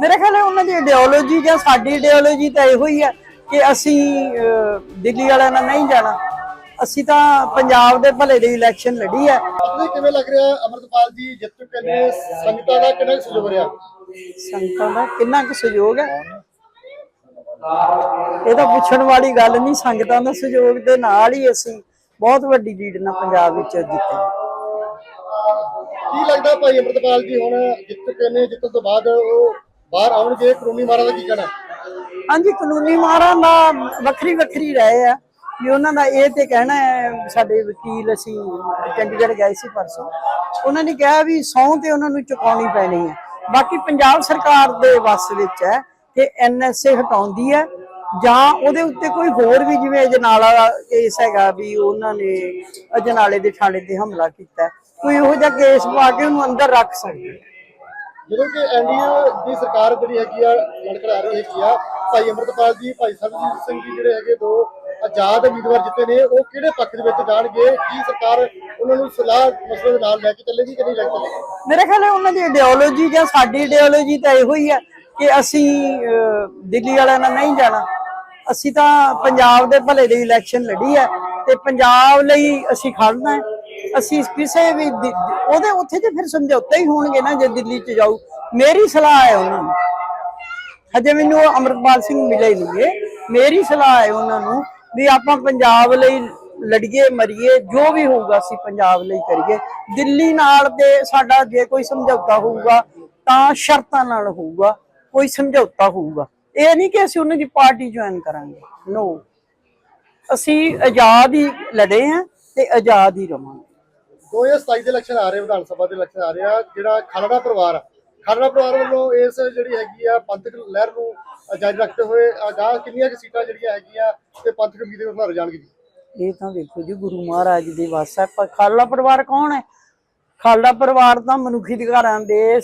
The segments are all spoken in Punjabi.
ਮੇਰੇ ਖਿਆਲ ਹੈ ਉਹਨਾਂ ਦੀ ਆਈਡੀਓਲੋਜੀ ਜਾਂ ਸਾਡੀ ਆਈਡੀਓਲੋਜੀ ਤਾਂ ਇਹੋ ਹੀ ਹੈ ਕਿ ਅਸੀਂ ਦਿੱਲੀ ਵਾਲਿਆਂ ਨਾਲ ਨਹੀਂ ਜਾਣਾ। ਅਸੀਂ ਤਾਂ ਪੰਜਾਬ ਦੇ ਭਲੇ ਦੀ ਇਲੈਕਸ਼ਨ ਲੜੀ ਹੈ। ਤੁਹਾਨੂੰ ਕਿਵੇਂ ਲੱਗ ਰਿਹਾ ਅਮਰਤਪਾਲ ਜੀ? ਜਿੱਤ ਚੁੱਕੇ ਨੇ ਸੰਗਤਾਂ ਦਾ ਕਿੰਨਾ ਸਹਿਯੋਗ ਰਿਹਾ? ਸੰਗਤਾਂ ਦਾ ਕਿੰਨਾ ਕੁ ਸਹਿਯੋਗ ਹੈ? ਇਹ ਤਾਂ ਪੁੱਛਣ ਵਾਲੀ ਗੱਲ ਨਹੀਂ ਸੰਗਤਾਂ ਦਾ ਸਹਿਯੋਗ ਦੇ ਨਾਲ ਹੀ ਅਸੀਂ ਬਹੁਤ ਵੱਡੀ ਲੀਡ ਨਾਲ ਪੰਜਾਬ ਵਿੱਚ ਜਿੱਤੇ ਕੀ ਲੱਗਦਾ ਭਾਈ ਅਮਰਤਪਾਲ ਜੀ ਹੁਣ ਜਿੱਤ ਚੁੱਕੇ ਨੇ ਜਿੱਤਣ ਤੋਂ ਬਾਅਦ ਉਹ ਬਾਹਰ ਆਉਣਗੇ, ਕਾਨੂੰਨੀ ਮਾਰਾਂ ਦਾ ਕੀ ਕਹਿਣਾ? ਹਾਂਜੀ, ਕਾਨੂੰਨੀ ਮਾਰਾਂ ਦਾ ਵੱਖਰੀ ਵੱਖਰੀ ਰਹੇ ਆ ਵੀ ਉਹਨਾਂ ਦਾ ਇਹ ਤੇ ਕਹਿਣਾ ਹੈ, ਸਾਡੇ ਵਕੀਲ ਅਸੀਂ ਚੰਡੀਗੜ੍ਹ ਗਏ ਸੀ ਪਰਸੋਂ। ਉਹਨਾਂ ਨੇ ਕਿਹਾ ਵੀ ਸਹੁੰ ਤੇ ਉਹਨਾਂ ਨੂੰ ਚੁਕਾਉਣੀ ਪੈਣੀ ਹੈ। ਬਾਕੀ ਪੰਜਾਬ ਸਰਕਾਰ ਦੇ ਵੱਸ ਵਿੱਚ ਹੈ ਕਿ ਐਨਐਸਏ ਹਟਾਉਂਦੀ ਹੈ ਜਾਂ ਉਹਦੇ ਉੱਤੇ ਕੋਈ ਹੋਰ ਵੀ ਜਿਵੇਂ ਅਜਨਾਲਾ ਕੇਸ ਹੈਗਾ ਵੀ ਉਹਨਾਂ ਨੇ ਅਜਨਾਲੇ ਦੇ ਥਾਣੇ ਤੇ ਹਮਲਾ ਕੀਤਾ ਕੋਈ ਇਹੋ ਜਿਹਾ ਕੇਸ ਪਾ ਕੇ ਉਹਨੂੰ ਅੰਦਰ ਰੱਖ ਸਕਦੇ ਜਦੋਂ ਕਿ ਐਨਡੀਏ ਦੀ ਸਰਕਾਰ ਜਿਹੜੀ ਹੈਗੀ ਆ ਲੜਖੜਾ ਰਹੀ ਹੈਗੀ ਆ, ਭਾਈ ਅਮਰਤਪਾਲ ਜੀ, ਭਾਈ ਸਰਬਜੀਤ ਸਿੰਘ ਜੀ ਜਿਹੜੇ ਹੈਗੇ, ਦੋ ਆਜ਼ਾਦ ਉਮੀਦਵਾਰ ਜਿੱਤੇ ਨੇ, ਉਹ ਕਿਹੜੇ ਪੱਖ ਦੇ ਵਿੱਚ ਜਾਣਗੇ? ਕੀ ਸਰਕਾਰ ਉਹਨਾਂ ਨੂੰ ਸਲਾਹ ਮਸਲੇ ਦੇ ਨਾਲ ਲੈ ਕੇ ਚੱਲੇਗੀ ਕਿ ਨਹੀਂ ਲੈ ਕੇ ਚੱਲੇਗੀ? ਮੇਰੇ ਖਿਆਲ ਹੈ ਉਹਨਾਂ ਦੀ ਆਈਡੀਓਲੋਜੀ ਜਾਂ ਸਾਡੀ ਆਈਡੀਓਲੋਜੀ ਤਾਂ ਇਹੋ ਹੀ ਹੈ ਕਿ ਅਸੀਂ ਦਿੱਲੀ ਵਾਲਿਆਂ ਨਾਲ ਨਹੀਂ ਜਾਣਾ। ਅਸੀਂ ਤਾਂ ਪੰਜਾਬ ਦੇ ਭਲੇ ਦੀ ਇਲੈਕਸ਼ਨ ਲੜੀ ਹੈ ਤੇ ਪੰਜਾਬ ਲਈ ਅਸੀਂ ਖੜਨਾ ਹੈ। ਅਸੀਂ ਕਿਸੇ ਵੀ ਦਿ- ਉਹਦੇ ਉੱਥੇ ਤੇ ਫਿਰ ਸਮਝੌਤੇ ਹੀ ਹੋਣਗੇ ਨਾ, ਜੇ ਦਿੱਲੀ ਚ ਜਾਊ, ਮੇਰੀ ਸਲਾਹ ਹੈ ਉਹਨਾਂ ਨੂੰ। ਹਜੇ ਮੈਨੂੰ ਅਮਰਪਾਲ ਸਿੰਘ ਮਿਲੇ ਨਹੀਂ ਮੇਰੀ ਸਲਾਹ ਹੈ ਉਹਨਾਂ ਨੂੰ ਵੀ ਆਪਾਂ ਪੰਜਾਬ ਲਈ ਲੜੀਏ, ਮਰੀਏ, ਜੋ ਵੀ ਹੋਊਗਾ ਅਸੀਂ ਪੰਜਾਬ ਲਈ ਕਰੀਏ। ਦਿੱਲੀ ਨਾਲ ਤੇ ਸਾਡਾ ਜੇ ਕੋਈ ਸਮਝੌਤਾ ਹੋਊਗਾ, ਤਾਂ ਸ਼ਰਤਾਂ ਨਾਲ ਹੋਊਗਾ, ਕੋਈ ਸਮਝੌਤਾ ਹੋਊਗਾ। ਇਹ ਨਹੀਂ ਕਿ ਅਸੀਂ ਉਹਨਾਂ ਦੀ ਪਾਰਟੀ ਜੁਆਇਨ ਕਰਾਂਗੇ। ਨੋ ਅਸੀਂ ਆਜ਼ਾਦ ਹੀ ਲੜੇ ਆ ਤੇ ਆਜ਼ਾਦ ਹੀ ਰਵਾਂਗੇ। 2027 ਦੇ ਇਲੈਕਸ਼ਨ ਆ ਰਹੇ ਵਿਧਾਨ ਸਭਾ ਦੇ ਇਲੈਕਸ਼ਨ ਆ ਰਹੇ ਆ, ਜਿਹੜਾ ਖਾਲੜਾ ਪਰਿਵਾਰ ਆ। ਖਾਲੜਾ ਪਰਿਵਾਰ ਵੱਲੋਂ ਇਸ ਜਿਹੜੀ ਹੈਗੀ ਆ, ਪੰਥਕ ਲਹਿਰ ਨੂੰ ਜਾਰੀ ਰੱਖਦੇ ਹੋਏ ਅਗਾਹ ਕਿੰਨੀਆਂ ਕੁ ਸੀਟਾਂ ਜਿਹੜੀਆਂ ਹੈਗੀਆਂ ਤੇ ਪੰਥਕ ਉਮੀਦਵਾਰ ਭਰ ਜਾਣਗੇ ਜੀ? ਇਹ ਤਾਂ ਵੇਖੋ ਜੀ, ਗੁਰੂ ਮਹਾਰਾਜ ਦੇ ਵਾਸ ਹੈ ਪਰ ਖਾਲੜਾ ਪਰਿਵਾਰ ਕੌਣ ਹੈ? ਖਾਲੜਾ ਪਰਿਵਾਰ ਤਾਂ ਮਨੁੱਖੀ ਅਧਿਕਾਰਾਂ ਦੇ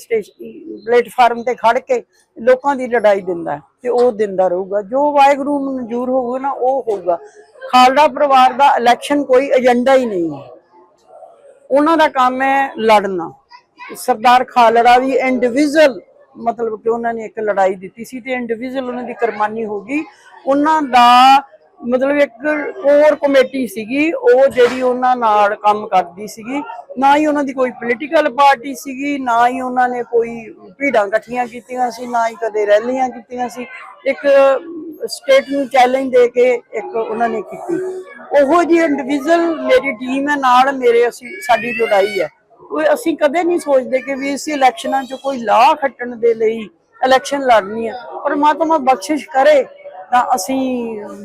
ਪਲੇਟਫਾਰਮ ਤੇ ਖੜ ਕੇ ਲੋਕਾਂ ਦੀ ਲੜਾਈ ਦਿੰਦਾ ਤੇ ਉਹ ਦਿੰਦਾ ਰਹੂਗਾ। ਜੋ ਵਾਹਿਗੁਰੂ ਨੂੰ ਮਨਜ਼ੂਰ ਹੋਊਗਾ ਨਾ, ਉਹ ਹੋਊਗਾ। ਖਾਲੜਾ ਪਰਿਵਾਰ ਦਾ ਇਲੈਕਸ਼ਨ ਕੋਈ ਏਜੰਡਾ ਹੀ ਨਹੀਂ ਹੈ। ਉਹਨਾਂ ਦਾ ਕੰਮ ਹੈ ਲੜਨਾ। ਸਰਦਾਰ ਖਾਲੜਾ ਵੀ ਇੰਡੀਵਿਜੂਅਲ ਮਤਲਬ ਕਿ ਉਹਨਾਂ ਨੇ ਇੱਕ ਲੜਾਈ ਦਿੱਤੀ ਸੀ ਤੇ ਇੰਡੀਵਿਜੂਅਲ ਉਹਨਾਂ ਦੀ ਕੁਰਬਾਨੀ ਹੋ ਗਈ। ਉਹਨਾਂ ਦਾ ਮਤਲਬ ਇੱਕ ਕੋਰ ਕਮੇਟੀ ਸੀਗੀ, ਉਹ ਜਿਹੜੀ ਉਹਨਾਂ ਨਾਲ ਕੰਮ ਕਰਦੀ ਸੀਗੀ। ਨਾ ਹੀ ਉਹਨਾਂ ਦੀ ਕੋਈ ਪੋਲੀਟੀਕਲ ਪਾਰਟੀ ਸੀਗੀ, ਨਾ ਹੀ ਉਹਨਾਂ ਨੇ ਕੋਈ ਭੀੜਾਂ ਇਕੱਠੀਆਂ ਕੀਤੀਆਂ ਸੀ, ਨਾ ਹੀ ਕਦੇ ਰੈਲੀਆਂ ਕੀਤੀਆਂ ਸੀ। ਇੱਕ ਸਟੇਟ ਨੂੰ ਚੈਲੰਜ ਦੇ ਕੇ ਇੱਕ ਉਹਨਾਂ ਨੇ ਕੀਤੀ। ਉਹੋ ਜੀ ਇੰਡੀਵਿਜੂਅਲ ਮੇਰੀ ਟੀਮ ਹੈ, ਨਾਲ ਮੇਰੇ ਅਸੀਂ, ਸਾਡੀ ਲੜਾਈ ਹੈ। ਕੋਈ ਅਸੀਂ ਕਦੇ ਨਹੀਂ ਸੋਚਦੇ ਕਿ ਵੀ ਇਸ ਇਲੈਕਸ਼ਨਾਂ 'ਚ ਕੋਈ ਲਾਹ ਖੱਟਣ ਦੇ ਲਈ ਇਲੈਕਸ਼ਨ ਲੜਨੀ ਹੈ। ਪਰਮਾਤਮਾ ਬਖਸ਼ਿਸ਼ ਕਰੇ ਤਾਂ ਅਸੀਂ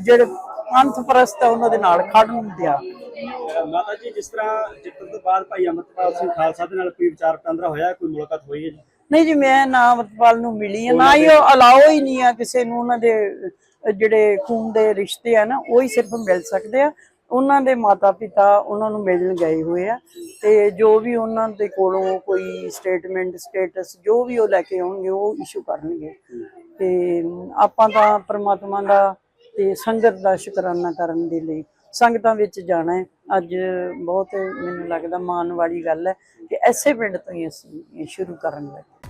ਜਿਹੜੇ ਪੰਥ ਪ੍ਰਸਤ ਉਹਨਾਂ ਦੇ ਨਾਲ ਖੜਨ ਦਿਆ ਮਾਤਾ ਜੀ, ਜਿਸ ਤਰ੍ਹਾਂ ਜਿੱਤਣ ਤੋਂ ਬਾਅਦ ਭਾਈ ਅਮਰਪਾਲ ਸਿੰਘ ਖਾਲਸਾ ਦੇ ਨਾਲ ਕੋਈ ਵਿਚਾਰ ਵਟਾਂਦਰਾ ਹੋਇਆ, ਕੋਈ ਮੁਲਾਕਾਤ ਹੋਈ ਹੈ ਜੀ? ਨਹੀਂ ਜੀ ਮੈਂ ਨਾ ਅਮਰਪਾਲ ਨੂੰ ਮਿਲੀ ਹੈ ਨਾ ਹੀ ਉਹ ਅਲਾਓ ਹੀ ਨਹੀਂ ਆ ਕਿਸੇ ਨੂੰ ਉਹਨਾਂ ਦੇ ਜਿਹੜੇ ਖੂਨ ਦੇ ਰਿਸ਼ਤੇ ਆ ਨਾ ਉਹ ਹੀ ਸਿਰਫ ਮਿਲ ਸਕਦੇ ਆ। ਉਹਨਾਂ ਦੇ ਮਾਤਾ ਪਿਤਾ ਉਹਨਾਂ ਨੂੰ ਮਿਲਣ ਗਏ ਹੋਏ ਆ ਤੇ ਜੋ ਵੀ ਉਹਨਾਂ ਦੇ ਕੋਲੋਂ ਕੋਈ ਸਟੇਟਮੈਂਟ ਸਟੇਟਸ ਜੋ ਵੀ ਉਹ ਲੈ ਕੇ ਆਉਣਗੇ ਉਹ ਇਸ਼ੂ ਕਰਨਗੇ। ਤੇ ਆਪਾਂ ਤਾਂ ਪ੍ਰਮਾਤਮਾ ਦਾ ਤੇ ਸੰਗਤ ਦਾ ਸ਼ੁਕਰਾਨਾ ਕਰਨ ਦੇ ਲਈ ਸੰਗਤਾਂ ਵਿੱਚ ਜਾਣਾ ਹੈ। ਅੱਜ ਬਹੁਤ ਮੈਨੂੰ ਲੱਗਦਾ ਮਾਣ ਵਾਲੀ ਗੱਲ ਹੈ ਕਿ ਐਸੇ ਪਿੰਡ ਤੋਂ ਹੀ ਅਸੀਂ ਸ਼ੁਰੂ ਕਰਨ ਲੱਗੇ।